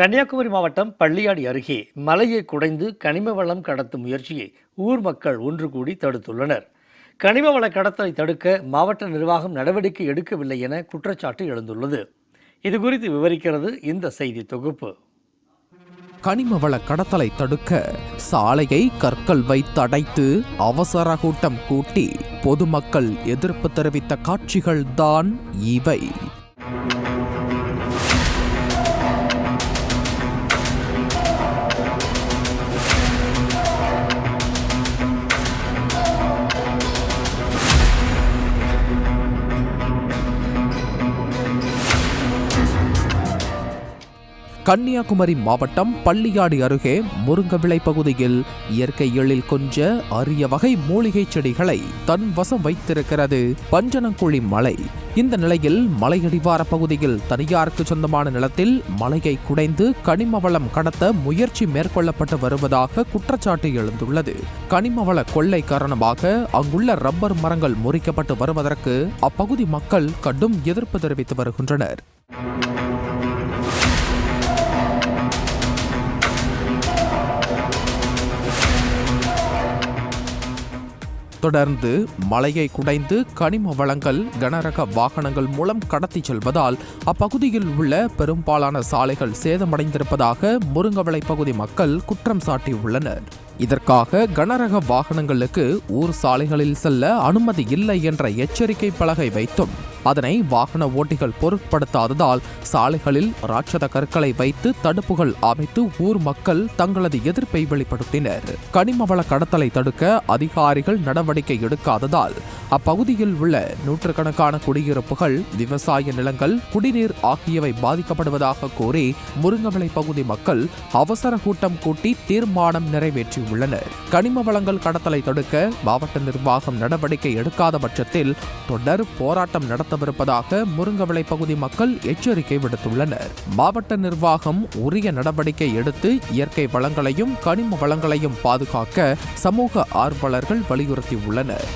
கன்னியாகுமரி மாவட்டம் பள்ளியாடி அருகே மலையை குடைந்து கனிம வளம் கடத்தும் முயற்சியை ஊர் மக்கள் ஒன்று கூடி தடுத்துள்ளனர். கனிம வள கடத்தலை தடுக்க மாவட்ட நிர்வாகம் நடவடிக்கை எடுக்கவில்லை என குற்றச்சாட்டு எழுந்துள்ளது. இது குறித்து விவரிக்கிறது இந்த செய்தி தொகுப்பு. கனிமவள கடத்தலை தடுக்க சாலையை கற்கள் வைத்து அடைத்து அவசர கூட்டம் கூட்டி பொதுமக்கள் எதிர்ப்பு தெரிவித்த காட்சிகள் தான் இவை. கன்னியாகுமரி மாவட்டம் பள்ளியாடி அருகே முருங்கவிளை பகுதியில் இயற்கை எழில் கொஞ்ச அரிய வகை மூலிகை செடிகளை தன் வசம் வைத்திருக்கிறது பஞ்சனங்குழி மலை. இந்த நிலையில் மலையடிவார பகுதியில் தனியாருக்கு சொந்தமான நிலத்தில் மலையை குடைந்து கனிம வளம் கடத்த முயற்சி மேற்கொள்ளப்பட்டு வருவதாக குற்றச்சாட்டு எழுந்துள்ளது. கனிம வள கொள்ளை காரணமாக அங்குள்ள ரப்பர் மரங்கள் முறிக்கப்பட்டு வருவதற்கு அப்பகுதி மக்கள் கடும் எதிர்ப்பு தெரிவித்து வருகின்றனர். தொடர்ந்து மலையை குடைந்து கனிம வளங்கள் கனரக வாகனங்கள் மூலம் கடத்தி செல்வதால் அப்பகுதியில் உள்ள பெரும்பாலான சாலைகள் சேதமடைந்திருப்பதாக முருங்கவளை பகுதி மக்கள் குற்றம் சாட்டியுள்ளனர். இதற்காக கனரக வாகனங்களுக்கு ஊர் சாலைகளில் செல்ல அனுமதி இல்லை என்ற எச்சரிக்கை பலகை வைத்தும் அதனை வாகன ஓட்டிகள் பொருட்படுத்தாததால் சாலைகளில் ராட்சத கற்களை வைத்து தடுப்புகள் அமைத்து ஊர் மக்கள் தங்களது எதிர்ப்பை வெளிப்படுத்தினர். கனிமவள கடத்தலை தடுக்க அதிகாரிகள் நடவடிக்கை எடுக்காததால் அப்பகுதியில் உள்ள நூற்றுக்கணக்கான குடியிருப்புகள் விவசாய நிலங்கள் குடிநீர் ஆகியவை பாதிக்கப்படுவதாக கூறி முருங்கமலை பகுதி மக்கள் அவசர கூட்டம் கூட்டி தீர்மானம் நிறைவேற்றியுள்ளனர். கனிம வளங்கள் கடத்தலை தடுக்க மாவட்ட நிர்வாகம் நடவடிக்கை எடுக்காத பட்சத்தில் தொடர் போராட்டம் நடத்த நடத்தவிருப்பதாக முருங்கவிளை பகுதி மக்கள் எச்சரிக்கை விடுத்துள்ளனர். மாவட்ட நிர்வாகம் உரிய நடவடிக்கை எடுத்து இயற்கை வளங்களையும் கனிம வளங்களையும் பாதுகாக்க சமூக ஆர்வலர்கள் வலியுறுத்தியுள்ளனர்.